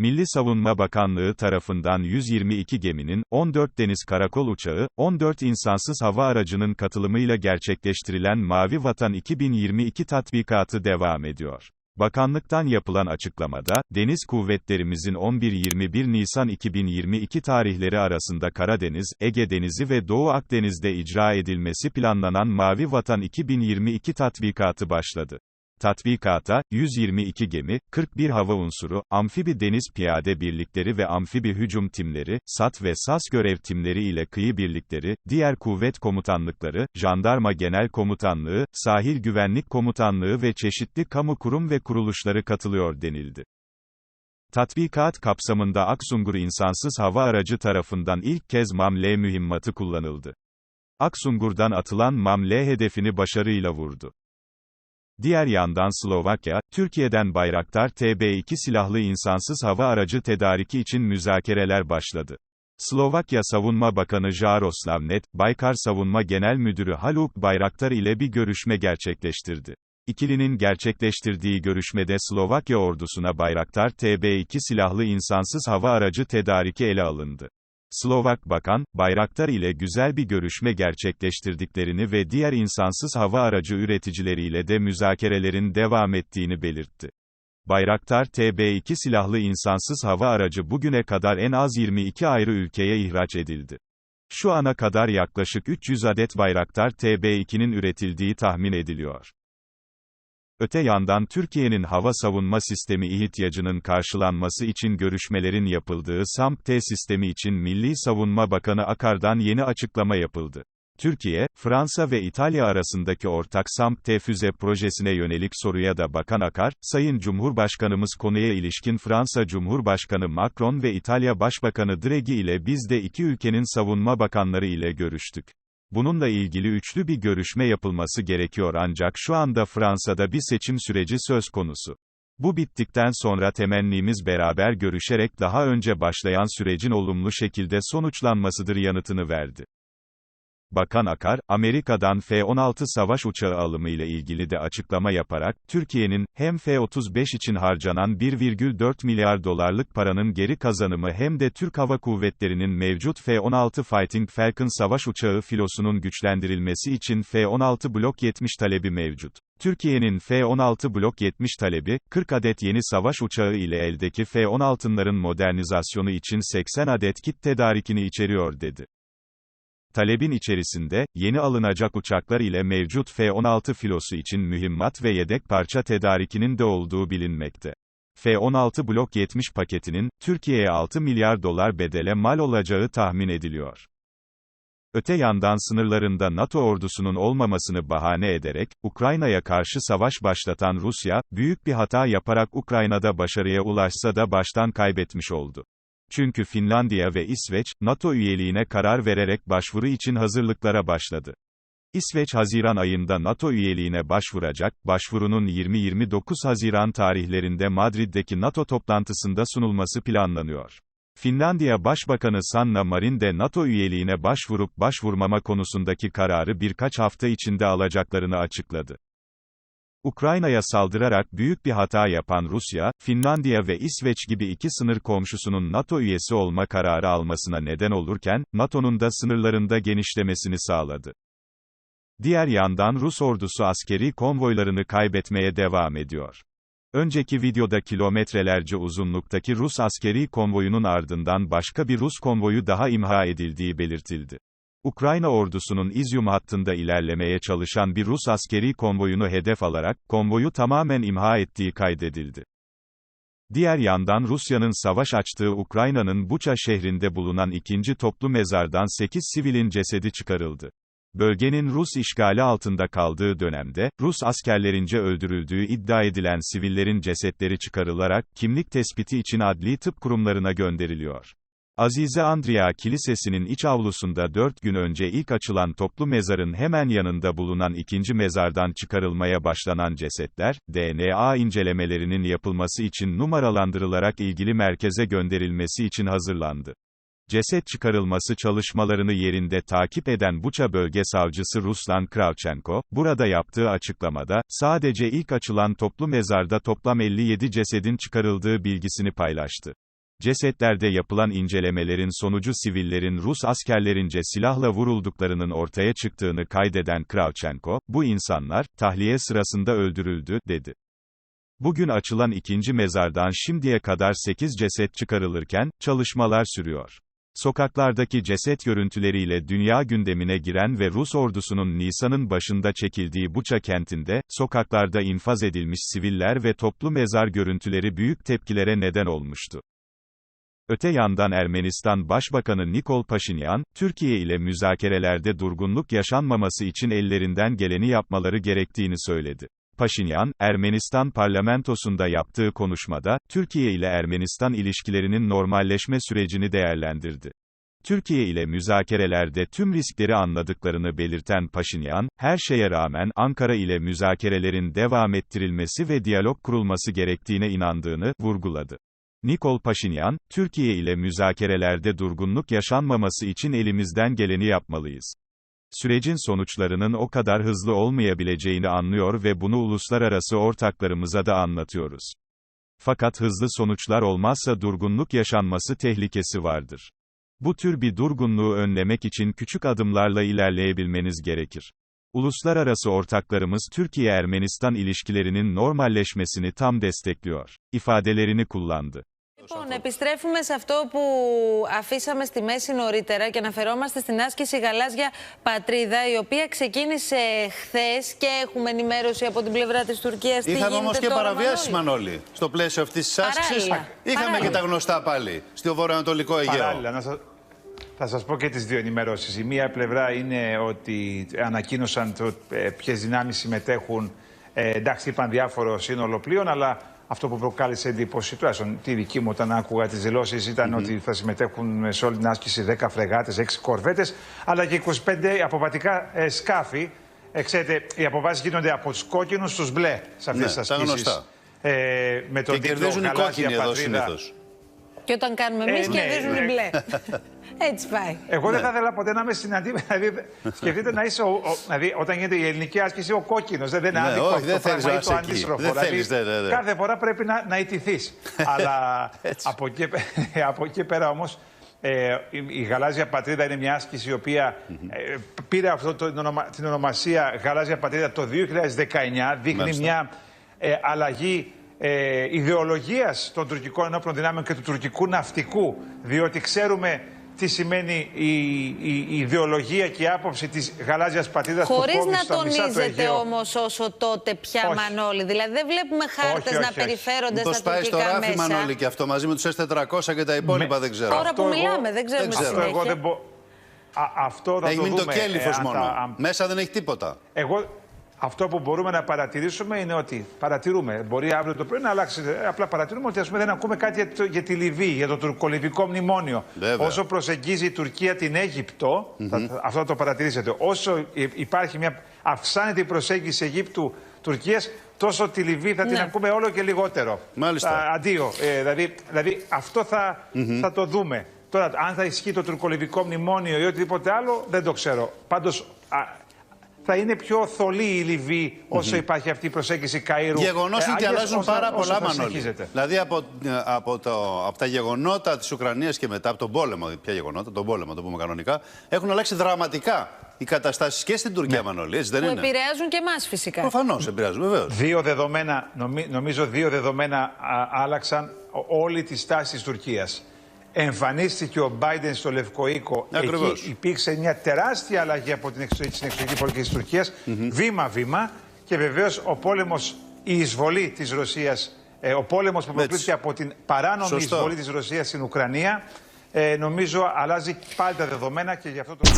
Milli Savunma Bakanlığı tarafından 122 geminin, 14 deniz karakol uçağı, 14 insansız hava aracının katılımıyla gerçekleştirilen Mavi Vatan 2022 tatbikatı devam ediyor. Bakanlıktan yapılan açıklamada, deniz kuvvetlerimizin 11-21 Nisan 2022 tarihleri arasında Karadeniz, Ege Denizi ve Doğu Akdeniz'de icra edilmesi planlanan Mavi Vatan 2022 tatbikatı başladı. Tatbikata, 122 gemi, 41 hava unsuru, amfibi deniz piyade birlikleri ve amfibi hücum timleri, SAT ve SAS görev timleri ile kıyı birlikleri, diğer kuvvet komutanlıkları, jandarma genel komutanlığı, sahil güvenlik komutanlığı ve çeşitli kamu kurum ve kuruluşları katılıyor denildi. Tatbikat kapsamında Aksungur insansız hava aracı tarafından ilk kez MAM-L mühimmatı kullanıldı. Aksungur'dan atılan MAM-L hedefini başarıyla vurdu. Diğer yandan Slovakya, Türkiye'den Bayraktar TB2 silahlı insansız hava aracı tedariki için müzakereler başladı. Slovakya Savunma Bakanı Jaroslav Net, Baykar Savunma Genel Müdürü Haluk Bayraktar ile bir görüşme gerçekleştirdi. İkilinin gerçekleştirdiği görüşmede Slovakya ordusuna Bayraktar TB2 silahlı insansız hava aracı tedariki ele alındı. Slovak Bakan, Bayraktar ile güzel bir görüşme gerçekleştirdiklerini ve diğer insansız hava aracı üreticileriyle de müzakerelerin devam ettiğini belirtti. Bayraktar TB2 silahlı insansız hava aracı bugüne kadar en az 22 ayrı ülkeye ihraç edildi. Şu ana kadar yaklaşık 300 adet Bayraktar TB2'nin üretildiği tahmin ediliyor. Öte yandan Türkiye'nin hava savunma sistemi ihtiyacının karşılanması için görüşmelerin yapıldığı SAMP-T sistemi için Milli Savunma Bakanı Akar'dan yeni açıklama yapıldı. Türkiye, Fransa ve İtalya arasındaki ortak SAMP-T füze projesine yönelik soruya da Bakan Akar, Sayın Cumhurbaşkanımız konuya ilişkin Fransa Cumhurbaşkanı Macron ve İtalya Başbakanı Draghi ile biz de iki ülkenin savunma bakanları ile görüştük. Bununla ilgili üçlü bir görüşme yapılması gerekiyor ancak şu anda Fransa'da bir seçim süreci söz konusu. Bu bittikten sonra temennimiz beraber görüşerek daha önce başlayan sürecin olumlu şekilde sonuçlanmasıdır yanıtını verdi. Bakan Akar, Amerika'dan F-16 savaş uçağı alımı ile ilgili de açıklama yaparak, Türkiye'nin, hem F-35 için harcanan 1,4 milyar dolarlık paranın geri kazanımı hem de Türk Hava Kuvvetleri'nin mevcut F-16 Fighting Falcon savaş uçağı filosunun güçlendirilmesi için F-16 Blok 70 talebi mevcut. Türkiye'nin F-16 Blok 70 talebi, 40 adet yeni savaş uçağı ile eldeki F-16'ların modernizasyonu için 80 adet kit tedarikini içeriyor dedi. Talebin içerisinde, yeni alınacak uçaklar ile mevcut F-16 filosu için mühimmat ve yedek parça tedarikinin de olduğu bilinmekte. F-16 Blok 70 paketinin, Türkiye'ye 6 milyar dolar bedele mal olacağı tahmin ediliyor. Öte yandan sınırlarında NATO ordusunun olmamasını bahane ederek, Ukrayna'ya karşı savaş başlatan Rusya, büyük bir hata yaparak Ukrayna'da başarıya ulaşsa da baştan kaybetmiş oldu. Çünkü Finlandiya ve İsveç, NATO üyeliğine karar vererek başvuru için hazırlıklara başladı. İsveç Haziran ayında NATO üyeliğine başvuracak, başvurunun 20-29 Haziran tarihlerinde Madrid'deki NATO toplantısında sunulması planlanıyor. Finlandiya Başbakanı Sanna Marin de NATO üyeliğine başvurup başvurmama konusundaki kararı birkaç hafta içinde alacaklarını açıkladı. Ukrayna'ya saldırarak büyük bir hata yapan Rusya, Finlandiya ve İsveç gibi iki sınır komşusunun NATO üyesi olma kararı almasına neden olurken, NATO'nun da sınırlarında genişlemesini sağladı. Diğer yandan Rus ordusu askeri konvoylarını kaybetmeye devam ediyor. Önceki videoda kilometrelerce uzunluktaki Rus askeri konvoyunun ardından başka bir Rus konvoyu daha imha edildiği belirtildi. Ukrayna ordusunun İzyum hattında ilerlemeye çalışan bir Rus askeri konvoyunu hedef alarak, konvoyu tamamen imha ettiği kaydedildi. Diğer yandan Rusya'nın savaş açtığı Ukrayna'nın Buça şehrinde bulunan ikinci toplu mezardan 8 sivilin cesedi çıkarıldı. Bölgenin Rus işgali altında kaldığı dönemde, Rus askerlerince öldürüldüğü iddia edilen sivillerin cesetleri çıkarılarak, kimlik tespiti için adli tıp kurumlarına gönderiliyor. Azize Andria Kilisesi'nin iç avlusunda dört gün önce ilk açılan toplu mezarın hemen yanında bulunan ikinci mezardan çıkarılmaya başlanan cesetler, DNA incelemelerinin yapılması için numaralandırılarak ilgili merkeze gönderilmesi için hazırlandı. Ceset çıkarılması çalışmalarını yerinde takip eden Buça Bölge Savcısı Ruslan Kravchenko, burada yaptığı açıklamada, sadece ilk açılan toplu mezarda toplam 57 cesedin çıkarıldığı bilgisini paylaştı. Cesetlerde yapılan incelemelerin sonucu sivillerin Rus askerlerince silahla vurulduklarının ortaya çıktığını kaydeden Kravchenko, bu insanlar, tahliye sırasında öldürüldü, dedi. Bugün açılan ikinci mezardan şimdiye kadar 8 ceset çıkarılırken, çalışmalar sürüyor. Sokaklardaki ceset görüntüleriyle dünya gündemine giren ve Rus ordusunun Nisan'ın başında çekildiği Buça kentinde, sokaklarda infaz edilmiş siviller ve toplu mezar görüntüleri büyük tepkilere neden olmuştu. Öte yandan Ermenistan Başbakanı Nikol Paşinyan, Türkiye ile müzakerelerde durgunluk yaşanmaması için ellerinden geleni yapmaları gerektiğini söyledi. Paşinyan, Ermenistan parlamentosunda yaptığı konuşmada, Türkiye ile Ermenistan ilişkilerinin normalleşme sürecini değerlendirdi. Türkiye ile müzakerelerde tüm riskleri anladıklarını belirten Paşinyan, her şeye rağmen Ankara ile müzakerelerin devam ettirilmesi ve diyalog kurulması gerektiğine inandığını vurguladı. Nikol Paşinyan, Türkiye ile müzakerelerde durgunluk yaşanmaması için elimizden geleni yapmalıyız. Sürecin sonuçlarının o kadar hızlı olmayabileceğini anlıyor ve bunu uluslararası ortaklarımıza da anlatıyoruz. Fakat hızlı sonuçlar olmazsa durgunluk yaşanması tehlikesi vardır. Bu tür bir durgunluğu önlemek için küçük adımlarla ilerleyebilmeniz gerekir. Uluslararası ortaklarımız Türkiye-Ermenistan ilişkilerinin normalleşmesini tam destekliyor. ifadelerini kullandı. Λοιπόν, επιστρέφουμε σε αυτό που αφήσαμε στη μέση νωρίτερα και αναφερόμαστε στην άσκηση Γαλάζια Πατρίδα, η οποία ξεκίνησε χθες και έχουμε ενημέρωση από την πλευρά της Τουρκίας. Είχαμε όμως και παραβιάσεις, Μανώλη, στο πλαίσιο αυτής της άσκησης. Παράλληλα. Είχαμε Παράλληλα. και τα γνωστά πάλι στο βορειοανατολικό Αιγαίο. Παράλληλα, να σας... θα σας πω και τις δύο ενημερώσεις. Η μία πλευρά είναι ότι ανακοίνωσαν το, ε, ποιες δυνάμεις συμμετέχουν. Ε, εντάξει, είπαν διάφορο σύνολο πλοίων, αλλά αυτό που προκάλεσε εντύπωση, τουλάχιστον τη δική μου όταν άκουγα τις δηλώσεις, ήταν ότι θα συμμετέχουν σε όλη την άσκηση 10 φρεγάτες, 6 κορβέτες, αλλά και 25 αποβατικά ε, σκάφη. Ε, ξέρετε, οι αποβάσεις γίνονται από τους κόκκινους στους μπλε σε αυτές Ναι, τις τα ασκήσεις. γνωστά. Ε, με τον Και τίτλο κερδίζουν οι «Γαλάζια κόκκινοι εδώ Πατρίδα». συνήθως. Και όταν κάνουμε εμείς, Ε, ναι, κερδίζουν οι ναι. μπλε. Έτσι πάει. Εγώ Ναι. δεν θα ήθελα ποτέ να είμαι στην αντίθεση. Δηλαδή, σκεφτείτε να είσαι. Ο, ο- δηλαδή, όταν γίνεται η ελληνική άσκηση, ο κόκκινος. Δεν είναι Ναι, άδικο όχι, αυτό δεν το θέλεις πράγμα να ή το είσαι εκεί. αντίστροφο. Δεν Δηλαδή, θέλεις, ναι, ναι, ναι. Κάθε φορά πρέπει να, να ιτηθείς. Αλλά Έτσι. από εκεί, πε- από εκεί πέρα όμως. Ε, η, η γαλάζια πατρίδα είναι μια άσκηση η οποία ε, πήρε αυτό το, την, ονομα- την ονομασία γαλάζια πατρίδα το 2019. Δείχνει Μάλιστα. μια ε, αλλαγή ε, ιδεολογίας των τουρκικών ενόπλων δυνάμεων και του τουρκικού ναυτικού, διότι ξέρουμε τι σημαίνει η, η, η ιδεολογία και η άποψη της γαλάζιας πατρίδας που Χωρίς κόβει να στα μισά του τονίζεται Αιγαίου. όμως όσο τότε πια Όχι. Μανώλη. Δηλαδή δεν βλέπουμε χάρτες Όχι, να όχι, όχι. περιφέρονται Μήπω στα πάει στο τουρκικά ράφι μέσα. Μανώλη και αυτό μαζί με τους S400 και τα υπόλοιπα δεν ξέρω. Τώρα Αυτό που εγώ- μιλάμε, δεν ξέρουμε δεν στη ξέρω. Αυτό εγώ συνέχεια. δεν μπο... Α, αυτό θα Έχει το μείνει το δούμε. κέλυφος ε, αν μόνο. τα- αν- Μέσα δεν έχει τίποτα. Εγώ αυτό που μπορούμε να παρατηρήσουμε είναι ότι παρατηρούμε, μπορεί αύριο το πρωί να αλλάξει, ε, απλά παρατηρούμε ότι ας πούμε, δεν ακούμε κάτι για, το- για τη Λιβύη, για το τουρκολιβικό μνημόνιο. Βέβαια. Όσο προσεγγίζει η Τουρκία την αιγυπτο θα- αυτό θα το παρατηρήσετε, όσο υ- υπάρχει μια, αυξάνεται η προσέγγιση Αιγύπτου-Τουρκίας, τόσο τη Λιβύη θα την Ναι. ακούμε όλο και λιγότερο. Μάλιστα. Α, αντίο. Ε, δηλαδή, δηλαδή αυτό θα, θα το δούμε. Τώρα, αν θα ισχύει το τουρκολιβικό μνημόνιο ή οτιδήποτε άλλο, δεν το ξέρω. Πάντως, α, θα είναι πιο θολή η Λιβύη όσο υπάρχει αυτή η προσέγγιση Καΐρου. Γεγονός Ε, είναι ότι Άγιας, αλλάζουν όσο- πάρα όσο πολλά, θα Μανώλη. συνεχίζεται. Δηλαδή από, ε, από, το, από τα γεγονότα της Ουκρανίας και μετά, από τον πόλεμο, ποια γεγονότα, τον πόλεμο, το πούμε κανονικά, έχουν αλλάξει δραματικά οι καταστάσεις και στην Τουρκία, Μανώλη. Έτσι δεν Που είναι; επηρεάζουν και εμάς φυσικά. Προφανώς επηρεάζουν, βεβαίως. Δύο δεδομένα, νομι- νομίζω δύο δεδομένα α, άλλαξαν ο- όλη τη στάση της Τουρκίας. Εμφανίστηκε ο Μπάιντεν στο Λευκό Οίκο. Ακριβώς. Εκεί υπήρξε μια τεράστια αλλαγή από την εξωτερική, στην εξωτερική πολιτική της Τουρκίας. Βήμα-βήμα. Και βεβαίως ο πόλεμος, η εισβολή της Ρωσίας, ε, ο πόλεμος που προκλήθηκε από την παράνομη Σωστό. εισβολή της Ρωσίας στην Ουκρανία, ε, νομίζω αλλάζει πάλι τα δεδομένα και γι' αυτό το...